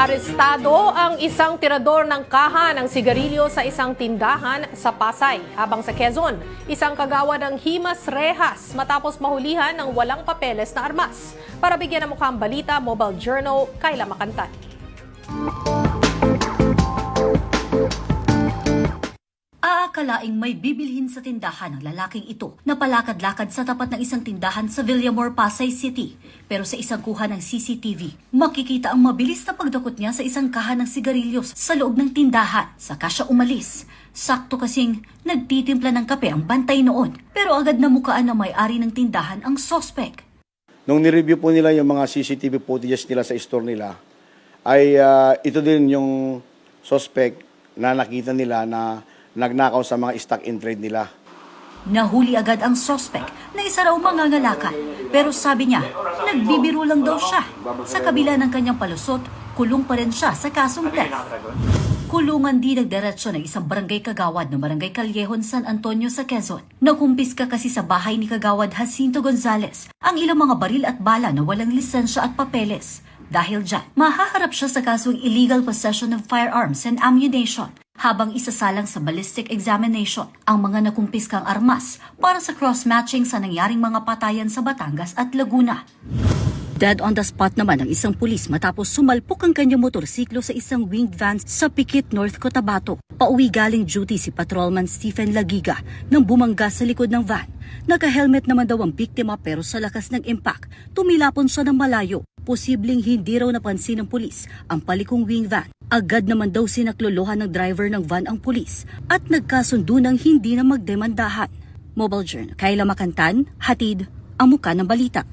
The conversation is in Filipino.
Arestado ang isang tirador ng kaha ng sigarilyo sa isang tindahan sa Pasay. Habang sa Quezon, isang kagawa ng Himas Rehas matapos mahulihan ng walang papeles na armas. Para bigyan ng mukhang balita, Mobile Journal, Kayla Makantan. Aakalaing may bibilhin sa tindahan ng lalaking ito na palakad-lakad sa tapat ng isang tindahan sa Villamor, Pasay City. Pero sa isang kuha ng CCTV, makikita ang mabilis na pagdakot niya sa isang kaha ng sigarilyos sa loob ng tindahan. Saka siya umalis. Sakto kasing nagtitimpla ng kape ang bantay noon. Pero agad namukaan na may-ari ng tindahan ang sospek. Nung nireview po nila yung mga CCTV footages nila sa store nila, ay ah, ito din yung suspect na nakita nila na nagnakaw sa mga stock in trade nila. Nahuli agad ang sospek na isa raw mangangalakal. Pero sabi niya, nagbibiro lang daw siya. Sa kabila ng kanyang palusot, kulong pa rin siya sa kasong theft. Kulungan din nagdiretso ng isang barangay kagawad ng barangay Callejon San Antonio sa Quezon. Nakumpiska kasi sa bahay ni kagawad Jacinto Gonzales ang ilang mga baril at bala na walang lisensya at papeles. Dahil dyan, mahaharap siya sa kasong illegal possession of firearms and ammunition habang isasalang sa ballistic examination ang mga nakumpiskang armas para sa cross-matching sa nangyaring mga patayan sa Batangas at Laguna. Dead on the spot naman ang isang pulis matapos sumalpok ang kanyang motorsiklo sa isang winged van sa Pikit, North Cotabato. Pauwi galing duty si Patrolman Stephen Lagiga nang bumangga sa likod ng van. Naka-helmet naman daw ang biktima pero sa lakas ng impact, tumilapon siya ng malayo. Posibleng hindi raw napansin ng pulis ang palikong wing van. Agad naman daw sinaklolohan ng driver ng van ang pulis at nagkasundo ng hindi na magdemandahan. Mobile Journal, Kayla Makantan, Hatid, ang muka ng balita.